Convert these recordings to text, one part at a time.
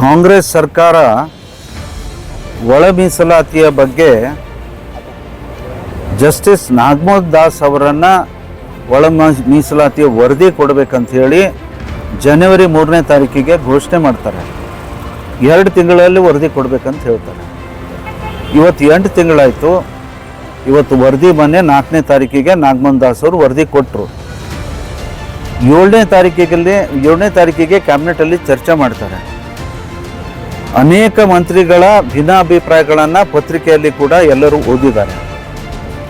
ಕಾಂಗ್ರೆಸ್ ಸರ್ಕಾರ ಒಳ ಮೀಸಲಾತಿಯ ಬಗ್ಗೆ ಜಸ್ಟಿಸ್ ನಾಗಮೋಹನ್ ದಾಸ್ ಅವರನ್ನು ಒಳ ಮೀಸಲಾತಿಯ ವರದಿ ಕೊಡಬೇಕಂತ ಹೇಳಿ ಜನವರಿ ಮೂರನೇ ತಾರೀಕಿಗೆ ಘೋಷಣೆ ಮಾಡ್ತಾರೆ. ಎರಡು ತಿಂಗಳಲ್ಲಿ ವರದಿ ಕೊಡಬೇಕಂತ ಹೇಳ್ತಾರೆ. ಇವತ್ತು ಎಂಟು ತಿಂಗಳಾಯಿತು. ಇವತ್ತು ವರದಿ ಮೊನ್ನೆ ನಾಲ್ಕನೇ ತಾರೀಕಿಗೆ ನಾಗಮೋಹನ್ ದಾಸ್ ಅವರು ವರದಿ ಕೊಟ್ಟರು ಏಳನೇ ತಾರೀಕಿಗೆ ಏಳನೇ ತಾರೀಕಿಗೆ ಕ್ಯಾಬಿನೆಟಲ್ಲಿ ಚರ್ಚೆ ಮಾಡ್ತಾರೆ. ಅನೇಕ ಮಂತ್ರಿಗಳ ಭಿನ್ನಾಭಿಪ್ರಾಯಗಳನ್ನು ಪತ್ರಿಕೆಯಲ್ಲಿ ಕೂಡ ಎಲ್ಲರೂ ಓದಿದ್ದಾರೆ.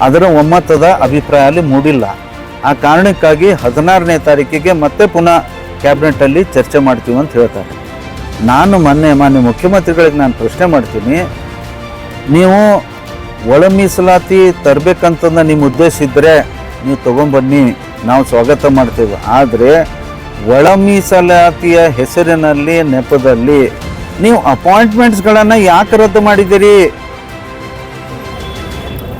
ಅದರ ಒಮ್ಮತದ ಅಭಿಪ್ರಾಯ ಅಲ್ಲಿ ಮೂಡಿಲ್ಲ. ಆ ಕಾರಣಕ್ಕಾಗಿ ಹದಿನಾರನೇ ತಾರೀಕಿಗೆ ಮತ್ತೆ ಪುನಃ ಕ್ಯಾಬಿನೆಟಲ್ಲಿ ಚರ್ಚೆ ಮಾಡ್ತೀವಿ ಅಂತ ಹೇಳ್ತಾರೆ. ನಾನು ಮೊನ್ನೆ ಮಾನ್ಯ ಮುಖ್ಯಮಂತ್ರಿಗಳಿಗೆ ನಾನು ಪ್ರಶ್ನೆ ಮಾಡ್ತೀನಿ. ನೀವು ಒಳ ಮೀಸಲಾತಿ ತರಬೇಕಂತಂದು ನಿಮ್ಮ ಉದ್ದೇಶ ಇದ್ದರೆ ನೀವು ತೊಗೊಂಬನ್ನಿ, ನಾವು ಸ್ವಾಗತ ಮಾಡ್ತೇವೆ. ಆದರೆ ಒಳ ಮೀಸಲಾತಿಯ ಹೆಸರಿನಲ್ಲಿ, ನೆಪದಲ್ಲಿ ನೀವು ಅಪಾಯಿಂಟ್ಮೆಂಟ್ಸ್ಗಳನ್ನು ಯಾಕೆ ರದ್ದು ಮಾಡಿದ್ದೀರಿ?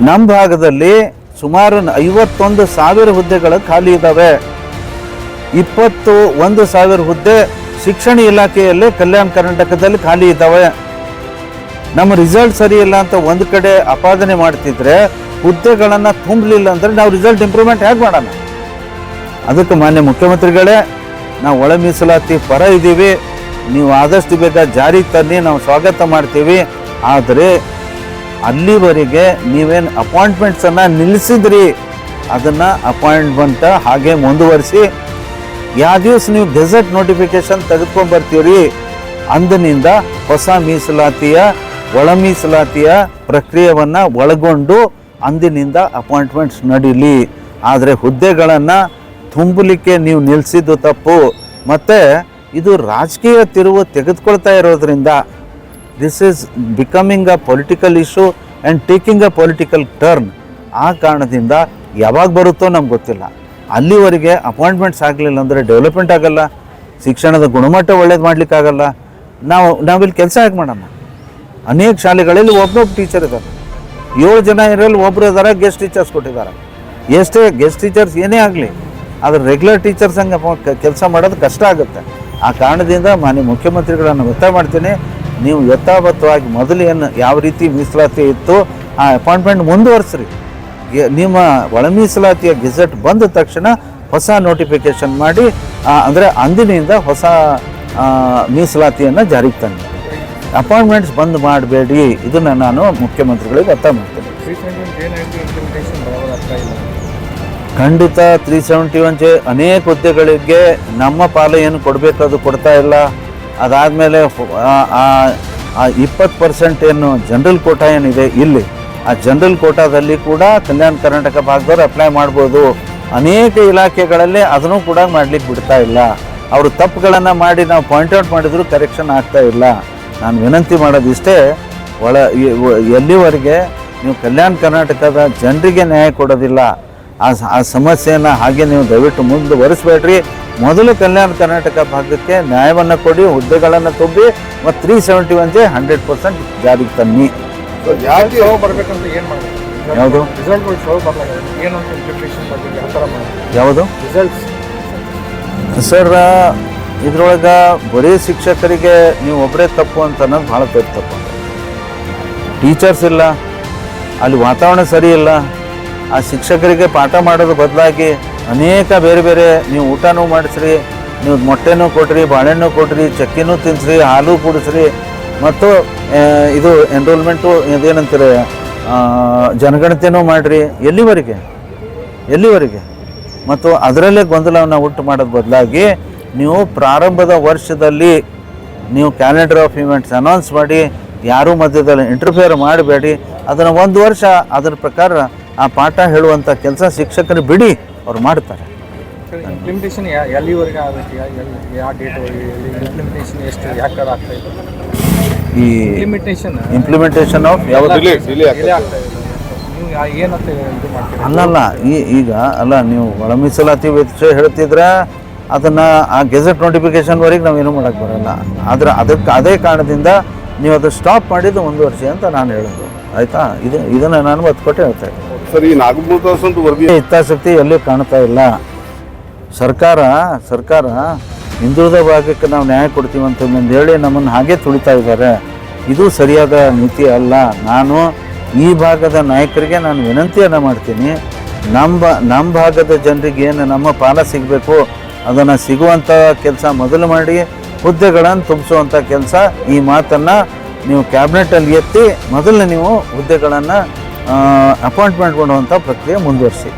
ನಮ್ಮ ಭಾಗದಲ್ಲಿ ಸುಮಾರು ಐವತ್ತೊಂದು ಸಾವಿರ ಹುದ್ದೆಗಳು ಖಾಲಿ ಇದ್ದಾವೆ ಇಪ್ಪತ್ತು ಒಂದು ಸಾವಿರ ಹುದ್ದೆ ಶಿಕ್ಷಣ ಇಲಾಖೆಯಲ್ಲಿ ಕಲ್ಯಾಣ ಕರ್ನಾಟಕದಲ್ಲಿ ಖಾಲಿ ಇದ್ದಾವೆ ನಮ್ಮ ರಿಸಲ್ಟ್ ಸರಿ ಇಲ್ಲ ಅಂತ ಒಂದು ಕಡೆ ಅಪಾದನೆ ಮಾಡ್ತಿದ್ರೆ ಹುದ್ದೆಗಳನ್ನು ತುಂಬಲಿಲ್ಲ ಅಂದ್ರೆ ನಾವು ರಿಸಲ್ಟ್ ಇಂಪ್ರೂವ್ಮೆಂಟ್ ಹೇಗೆ ಮಾಡೋಣ? ಅದಕ್ಕೆ ಮಾನ್ಯ ಮುಖ್ಯಮಂತ್ರಿಗಳೇ, ನಾವು ಒಳ ಮೀಸಲಾತಿ ಪರ ಇದ್ದೀವಿ. ನೀವು ಆದಷ್ಟು ಬೇಗ ಜಾರಿಗೆ ತನ್ನಿ, ನಾವು ಸ್ವಾಗತ ಮಾಡ್ತೀವಿ. ಆದರೆ ಅಲ್ಲಿವರೆಗೆ ನೀವೇನು ಅಪಾಯಿಂಟ್ಮೆಂಟ್ಸನ್ನು ನಿಲ್ಲಿಸಿದ್ರಿ. ಅದನ್ನು ಅಪಾಯಿಂಟ್ಮೆಂಟ್ ಹಾಗೆ ಮುಂದುವರಿಸಿ ಯಾವ ದಿವಸ ನೀವು ಗೆಜೆಟ್ ನೋಟಿಫಿಕೇಶನ್ ತೆಗೆದುಕೊಂಡು ಬರ್ತೀರಿ ಅಂದಿನಿಂದ ಹೊಸ ಮೀಸಲಾತಿಯ, ಒಳ ಮೀಸಲಾತಿಯ ಪ್ರಕ್ರಿಯೆಯನ್ನು ಒಳಗೊಂಡು ಅಂದಿನಿಂದ ಅಪಾಯಿಂಟ್ಮೆಂಟ್ಸ್ ನಡೀಲಿ. ಆದರೆ ಹುದ್ದೆಗಳನ್ನು ತುಂಬಲಿಕ್ಕೆ ನೀವು ನಿಲ್ಲಿಸಿದ್ದು ತಪ್ಪು. ಮತ್ತು ಇದು ರಾಜಕೀಯ ತಿರುವು ತೆಗೆದುಕೊಳ್ತಾ ಇರೋದ್ರಿಂದ this is becoming a political issue and taking a political turn ಆ ಕಾರಣದಿಂದ ಯಾವಾಗ ಬರುತ್ತೋ ನಮ್ಗೆ ಗೊತ್ತಿಲ್ಲ. ಅಲ್ಲಿವರೆಗೆ ಅಪಾಯಿಂಟ್ಮೆಂಟ್ಸ್ ಆಗಲಿಲ್ಲ ಅಂದರೆ ಡೆವಲಪ್ಮೆಂಟ್ ಆಗಲ್ಲ. ಶಿಕ್ಷಣದ ಗುಣಮಟ್ಟ ಒಳ್ಳೇದು ಮಾಡಲಿಕ್ಕಾಗಲ್ಲ. ನಾವು, ನಾವಿಲ್ಲಿ ಕೆಲಸ ಹೇಗೆ ಮಾಡೋಣ? ಅನೇಕ ಶಾಲೆಗಳಲ್ಲಿ ಒಬ್ಬೊಬ್ಬ ಟೀಚರ್ ಇದ್ದಾರೆ ಏಳು ಜನ ಇರಲ್ಲಿ ಒಬ್ಬರು ಇದ್ದಾರೆ ಗೆಸ್ಟ್ ಟೀಚರ್ಸ್ ಕೊಟ್ಟಿದ್ದಾರೆ. ಎಷ್ಟೇ ಗೆಸ್ಟ್ ಟೀಚರ್ಸ್ ಏನೇ ಆಗಲಿ, ಆದರೆ ರೆಗ್ಯುಲರ್ ಟೀಚರ್ಸ್ ಹಂಗೆ ಕೆಲಸ ಮಾಡೋದು ಕಷ್ಟ ಆಗುತ್ತೆ. ಆ ಕಾರಣದಿಂದ ಮಾನ್ಯ ಮುಖ್ಯಮಂತ್ರಿಗಳನ್ನು ಒತ್ತಾಯ ಮಾಡ್ತೀನಿ. ನೀವು ಯಥಾವತ್ತವಾಗಿ ಮೊದಲೇನು ಯಾವ ರೀತಿ ಮೀಸಲಾತಿ ಇತ್ತು, ಆ ಅಪಾಯಿಂಟ್ಮೆಂಟ್ ಮುಂದುವರಿಸ್ರಿ. ನಿಮ್ಮ ಒಳ ಮೀಸಲಾತಿಯ ಗೆಜೆಟ್ ಬಂದ ತಕ್ಷಣ ಹೊಸ ನೋಟಿಫಿಕೇಶನ್ ಮಾಡಿ ಅಂದರೆ ಅಂದಿನಿಂದ ಹೊಸ ಮೀಸಲಾತಿಯನ್ನು ಜಾರಿಗೆ ತಂದೆ ಅಪಾಯಿಂಟ್ಮೆಂಟ್ಸ್ ಬಂದ್ ಮಾಡಬೇಡಿ. ಇದನ್ನು ನಾನು ಮುಖ್ಯಮಂತ್ರಿಗಳಿಗೆ ಒತ್ತಾಯ ಮಾಡ್ತೀನಿ. ಖಂಡಿತ ತ್ರೀ ಸೆವೆಂಟಿ ಒನ್ ಜೆ ಅನೇಕ ಹುದ್ದೆಗಳಿಗೆ ನಮ್ಮ ಪಾಲು ಏನು ಕೊಡಬೇಕು ಅದು ಕೊಡ್ತಾ ಇಲ್ಲ. ಅದಾದಮೇಲೆ ಆ ಇಪ್ಪತ್ತು ಪರ್ಸೆಂಟ್ ಏನು ಜನರಲ್ ಕೋಟಾ ಏನಿದೆ ಇಲ್ಲಿ, ಆ ಜನರಲ್ ಕೋಟಾದಲ್ಲಿ ಕೂಡ ಕಲ್ಯಾಣ ಕರ್ನಾಟಕ ಭಾಗದವರು ಅಪ್ಲೈ ಮಾಡ್ಬೋದು. ಅನೇಕ ಇಲಾಖೆಗಳಲ್ಲಿ ಅದನ್ನು ಕೂಡ ಮಾಡಲಿಕ್ಕೆ ಬಿಡ್ತಾ ಇಲ್ಲ. ಅವರು ತಪ್ಪುಗಳನ್ನು ಮಾಡಿ ನಾವು ಪಾಯಿಂಟ್ ಔಟ್ ಮಾಡಿದ್ರು ಕರೆಕ್ಷನ್ ಆಗ್ತಾ ಇಲ್ಲ. ನಾನು ವಿನಂತಿ ಮಾಡೋದು ಇಷ್ಟೇ ಒಳ ಎಲ್ಲಿವರೆಗೆ ನೀವು ಕಲ್ಯಾಣ ಕರ್ನಾಟಕದ ಜನರಿಗೆ ನ್ಯಾಯ ಕೊಡೋದಿಲ್ಲ ಆ ಆ ಸಮಸ್ಯೆಯನ್ನು ಹಾಗೆ ನೀವು ದಯವಿಟ್ಟು ಮುಂದುವರಿಸಬೇಡ್ರಿ. ಮೊದಲು ಕಲ್ಯಾಣ ಕರ್ನಾಟಕ ಭಾಗಕ್ಕೆ ನ್ಯಾಯವನ್ನು ಕೊಡಿ ಹುದ್ದೆಗಳನ್ನು ತುಂಬಿ ಮತ್ತು three seventy one J hundred percent ಜಾರಿಗೆ ತನ್ನಿ. ಬರ್ಬೇಕಂತ ಏನು ಮಾಡಬೇಕು? ಯಾವುದು? ಯಾವುದು? ಸರ್ ಇದ್ರೊಳಗೆ ಬರೀ ಶಿಕ್ಷಕರಿಗೆ ನೀವು ಒಬ್ಬರೇ ತಪ್ಪು ಅಂತ ಅನ್ನೋದು ಭಾಳ ದೊಡ್ಡ ತಪ್ಪು. ಟೀಚರ್ಸ್ ಇಲ್ಲ ಅಲ್ಲಿ ವಾತಾವರಣ ಸರಿ ಇಲ್ಲ. ಆ ಶಿಕ್ಷಕರಿಗೆ ಪಾಠ ಮಾಡೋದು ಬದಲಾಗಿ ಅನೇಕ ಬೇರೆ ಬೇರೆ ನೀವು ಊಟನೂ ಮಾಡಿಸ್ರಿ, ನೀವು ಮೊಟ್ಟೆನೂ ಕೊಟ್ರಿ ಬಾಳೆಹಣ್ಣು ಕೊಟ್ರಿ ಚಕ್ಕಿನೂ ತಿನ್ನಿಸ್ರಿ ಹಾಲು ಕುಡಿಸ್ರಿ. ಮತ್ತು ಇದು ಎನ್ರೋಲ್ಮೆಂಟು ಇದೇನಂತಾರೆ ಜನಗಣತಿನೂ ಮಾಡಿರಿ, ಎಲ್ಲಿವರೆಗೆ? ಎಲ್ಲಿವರೆಗೆ? ಮತ್ತು ಅದರಲ್ಲೇ ಗೊಂದಲವನ್ನು ಉಂಟು ಮಾಡೋದು ಬದಲಾಗಿ ನೀವು ಪ್ರಾರಂಭದ ವರ್ಷದಲ್ಲಿ ನೀವು ಕ್ಯಾಲೆಂಡರ್ ಆಫ್ ಇವೆಂಟ್ಸ್ ಅನೌನ್ಸ್ ಮಾಡಿ, ಯಾರೂ ಮಧ್ಯದಲ್ಲಿ ಇಂಟರ್ಫಿಯರ್ ಮಾಡಬೇಡಿ. ಅದನ್ನು ಒಂದು ವರ್ಷ ಅದರ ಪ್ರಕಾರ ಆ ಪಾಠ ಹೇಳುವಂಥ ಕೆಲಸ ಶಿಕ್ಷಕರು ಬಿಡಿ ಅವ್ರು ಮಾಡ್ತಾರೆ. ಇಂಪ್ಲಿಮೆಂಟೇಷನ್ ಎಲ್ಲಿವರೆಗೆ ಆಗಬೇಕು ಎಲ್ಲಿ ಯಾವ ಡೇಟ್ ಇಂಪ್ಲಿಮೆಂಟೇಷನ್ ಎಷ್ಟು ಯಾಕೆ ಆಗ್ತಾ ಇದೆ? ಈ ಇಂಪ್ಲಿಮೆಂಟೇಷನ್ ಇಂಪ್ಲಿಮೆಂಟೇಷನ್ ಆಫ್ ಯಾವುದು ಡಿಲೇ ಆಗ್ತಾ ನೀವು ಯಾ- ಏನಂತ ಇದು ಮಾಡ್ತೀರಾ? ಅಲ್ಲಲ್ಲ ಈ ಈಗ ಅಲ್ಲ ನೀವು ಒಳ ಮೀಸಲಾತಿ ವಿಷಯ ಹೇಳ್ತಿದ್ರೆ ಅದನ್ನು ಆ ಗೆಜೆಟ್ ನೋಟಿಫಿಕೇಶನ್ವರೆಗೆ ನಾವು ಏನು ಮಾಡೋಕ್ಕೆ ಬರಲ್ಲ. ಆದ್ರೆ ಅದಕ್ಕೆ ಅದೇ ಕಾರಣದಿಂದ ನೀವು ಅದು ಸ್ಟಾಪ್ ಮಾಡಿದ್ದು ಒಂದು ವರ್ಷ ಅಂತ ನಾನು ಹೇಳೋದು. ಆಯಿತಾ? ಇದು ಇದನ್ನು ನಾನು ಒತ್ತು ಕೊಟ್ಟು ಹೇಳ್ತಾ ಇದ್ದೀನಿ. ಸರ್ ಈ ನಾಗಮೂರ್ತ ವರದಿ ಹಿತಾಸಕ್ತಿ ಎಲ್ಲೂ ಕಾಣ್ತಾ ಇಲ್ಲ? ಸರ್ಕಾರ ಸರ್ಕಾರ ಹಿಂದುಳಿದ ಭಾಗಕ್ಕೆ ನಾವು ನ್ಯಾಯ ಕೊಡ್ತೀವಿ ಅಂತ ಹೇಳಿ ನಮ್ಮನ್ನು ಹಾಗೆ ತುಳಿತಾ ಇದ್ದಾರೆ. ಇದು ಸರಿಯಾದ ನೀತಿ ಅಲ್ಲ. ನಾನು ಈ ಭಾಗದ ನಾಯಕರಿಗೆ ನಾನು ವಿನಂತಿಯನ್ನು ಮಾಡ್ತೀನಿ. ನಮ್ಮ ನಮ್ಮ ಭಾಗದ ಜನರಿಗೆ ಏನು ನಮ್ಮ ಪಾಲ ಸಿಗಬೇಕು, ಅದನ್ನು ಸಿಗುವಂಥ ಕೆಲಸ ಮೊದಲು ಮಾಡಿ, ಹುದ್ದೆಗಳನ್ನು ತುಂಬಿಸುವಂಥ ಕೆಲಸ, ಈ ಮಾತನ್ನು ನೀವು ಕ್ಯಾಬಿನೆಟಲ್ಲಿ ಎತ್ತಿ ಮೊದಲು ನೀವು ಹುದ್ದೆಗಳನ್ನು ಅಪಾಯಿಂಟ್ಮೆಂಟ್ ಮಾಡುವಂಥ ಪ್ರಕ್ರಿಯೆ ಮುಂದುವರಿಸಿ.